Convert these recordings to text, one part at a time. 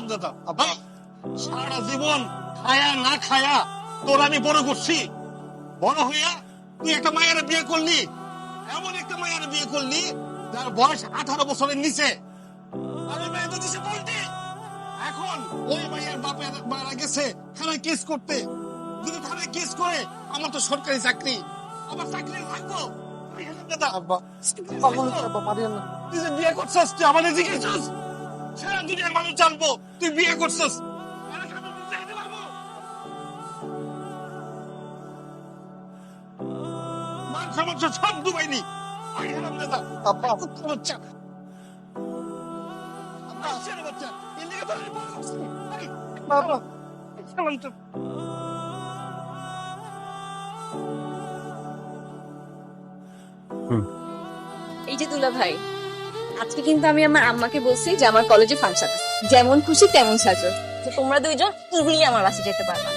হারামজাদা আব্বা সারা জীবন খায়া না খায়া তোর আমি বড় করছি। বড় হইয়া তুই একটা মায়ের বিয়ে করলি এমন একটা মায়ের বিয়ে করলি যার বয়স আঠারো বছরের নিচে। ওই মেয়ে তো দিছে বলতে এখন ওই মায়ের বাপের মারা গেছে থানায় কেস করতে। যদি থানায় কেস করে আমার তো সরকারি চাকরি। আমার চাকরি অনেক হারামজাদা। আব্বা পারিয়েন না। তুই যে বিয়ে করছস তুই আমাদের জিজ্ঞেস সারা দুনিয়ার মানুষ জানব। তুই বিয়ে করছিস। সমস্যা সব ডুবাইনি। আব্বা। বাচ্চা। বাচ্চা। বাবা সালাম তো। এই যে দুলা ভাই আজকে কিন্তু আমি আমার আম্মাকে বলছি যে আমার কলেজে ফাংশন যেমন খুশি তেমন সাজো। তো তোমরা দুইজন ইজিলি আমার বাসে যেতে পারবা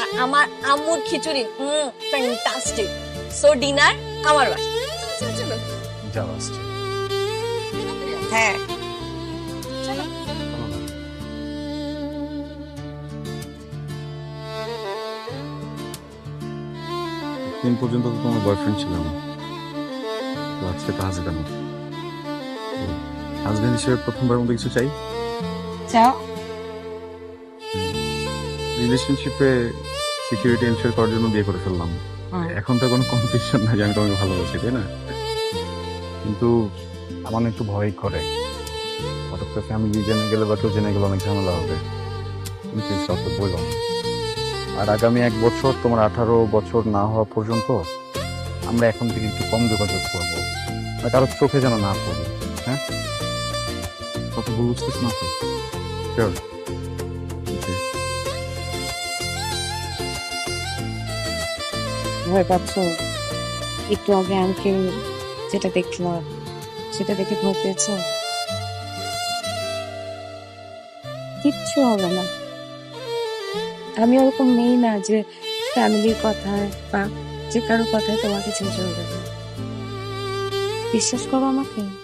আর আমার আম্মুর খিচুড়ি হুম ফ্যান্টাস্টিক সো ডিনার আমার বাসা চলো। হ্যাঁ। দিন পর্যন্ত তো তোমার বয়ফ্রেন্ড ছিল না। আজকে তো হাজবেন্ড হাজবেন্ড হিসেবে প্রথমবার মতো কিছু চাই। যাও রিলেশনশিপে সিকিউরিটি এনশিওর করার জন্য বিয়ে করে ফেললাম। এখন তো কোনো কম্পিটিশন নাই যে আমি তোমাকে ভালোবাসি তাই না? কিন্তু আমার একটু ভয় করে। হঠাৎ করে ফ্যামিলি জেনে গেলে বা কেউ জেনে গেলে অনেক ঝামেলা হবে। তুমি বলল আর আগামী এক বছর তোমার আঠারো বছর না হওয়া পর্যন্ত আমরা এখন থেকে একটু কম যোগাযোগ করব। আর কারও চোখে যেন না পড়ে হ্যাঁ? কত বুঝতেছ না. Okay. ভয় পাচ্ছ? একটু আগে আঙ্কেল যেটা দেখলাম সেটা দেখে ভয় পেয়েছ? কিচ্ছু হবে না। আমি ওরকম নেই না যে ফ্যামিলির কথায় বা যে কারও কথায় তোমাকে ছেড়ে চলে যাবে। বিশ্বাস করো আমাকে?